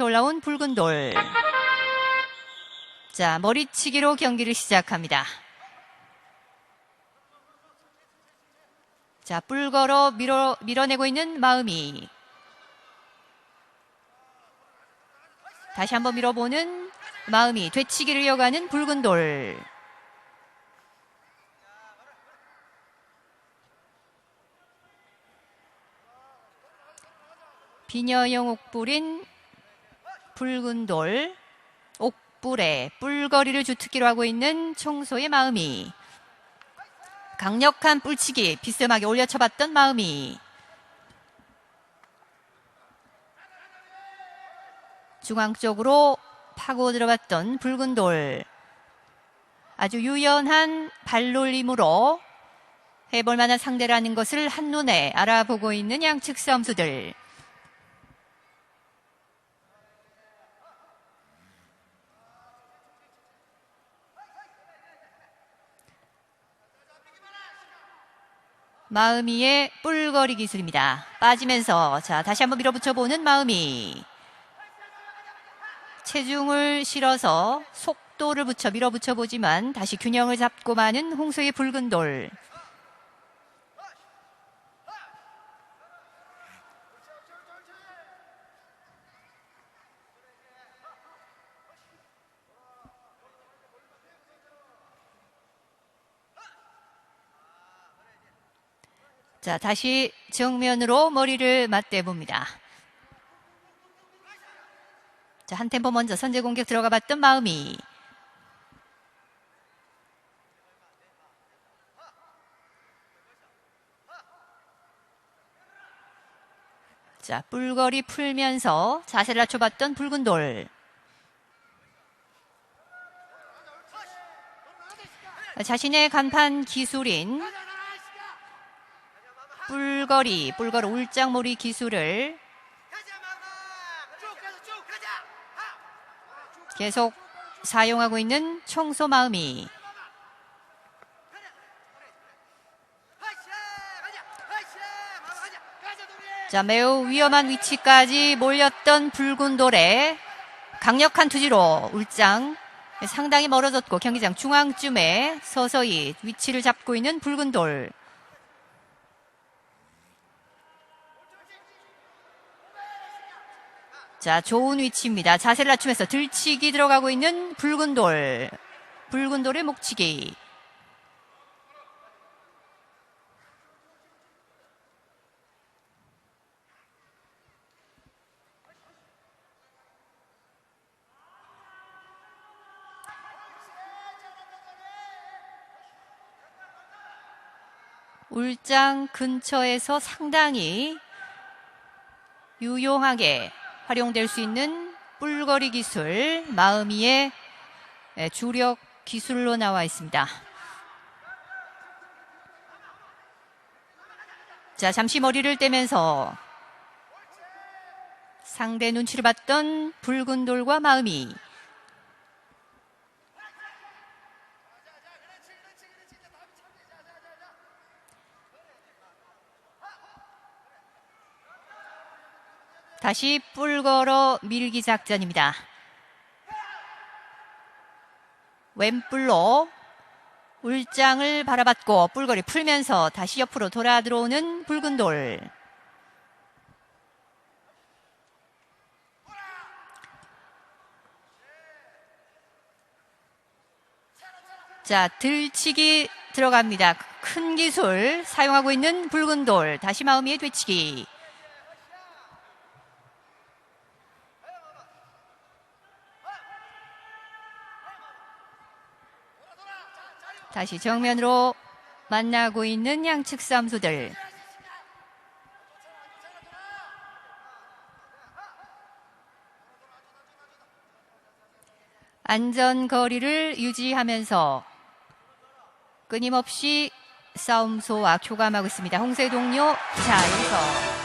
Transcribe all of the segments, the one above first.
뒤로부터 올라온 붉은 돌. 자, 머리치기로 경기를 시작합니다. 자, 뿔 걸어 밀어, 밀어내고 있는 마음이. 다시 한번 밀어보는 마음이 되치기를 이어가는 붉은 돌. 비녀형 옥불인 붉은 돌, 옥불에 뿔거리를 주특기로 하고 있는 청소의 마음이 강력한 뿔치기 비스듬하게 올려쳐봤던 마음이. 중앙 쪽으로 파고 들어갔던 붉은 돌 아주 유연한 발놀림으로 해볼 만한 상대라는 것을 한눈에 알아보고 있는 양측 선수들 마음이의 뿔거리 기술입니다. 빠지면서 자 다시 한번 밀어붙여 보는 마음이 체중을 실어서 속도를 붙여 밀어붙여 보지만 다시 균형을 잡고 마는 홍수의 붉은 돌. 자, 다시 정면으로 머리를 맞대 봅니다. 자, 한 템포 먼저 선제 공격 들어가 봤던 마음이. 자, 뿔거리 풀면서 자세를 낮춰봤던 붉은 돌. 자신의 간판 기술인 뿔거리, 뿔거리 울장몰이 기술을 계속 사용하고 있는 청소 마음이 자 매우 위험한 위치까지 몰렸던 붉은 돌에 강력한 투지로 울장 상당히 멀어졌고 경기장 중앙쯤에 서서히 위치를 잡고 있는 붉은 돌 자, 좋은 위치입니다. 자세를 낮추면서 들치기 들어가고 있는 붉은 돌. 붉은 돌의 목치기. 울장 근처에서 상당히 유용하게 활용될 수 있는 뿔거리 기술 마음이의 주력 기술로 나와 있습니다. 자, 잠시 머리를 떼면서 상대 눈치를 봤던 붉은 돌과 마음이 다시 뿔 걸어 밀기 작전입니다. 왼뿔로 울장을 바라봤고 뿔거리 풀면서 다시 옆으로 돌아 들어오는 붉은 돌. 자, 들치기 들어갑니다. 큰 기술 사용하고 있는 붉은 돌. 다시 마음이의 되치기. 다시 정면으로 만나고 있는 양측 쌈수들. 안전 거리를 유지하면서 끊임없이 싸움소와 교감하고 있습니다. 홍세 동료. 자, 여기서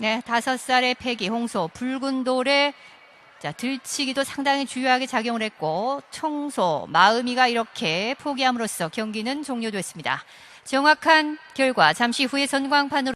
네, 다섯 살의 패기 홍소 붉은 돌에 자, 들치기도 상당히 주요하게 작용을 했고 청소, 마음이가 이렇게 포기함으로써 경기는 종료됐습니다. 정확한 결과 잠시 후에 전광판으로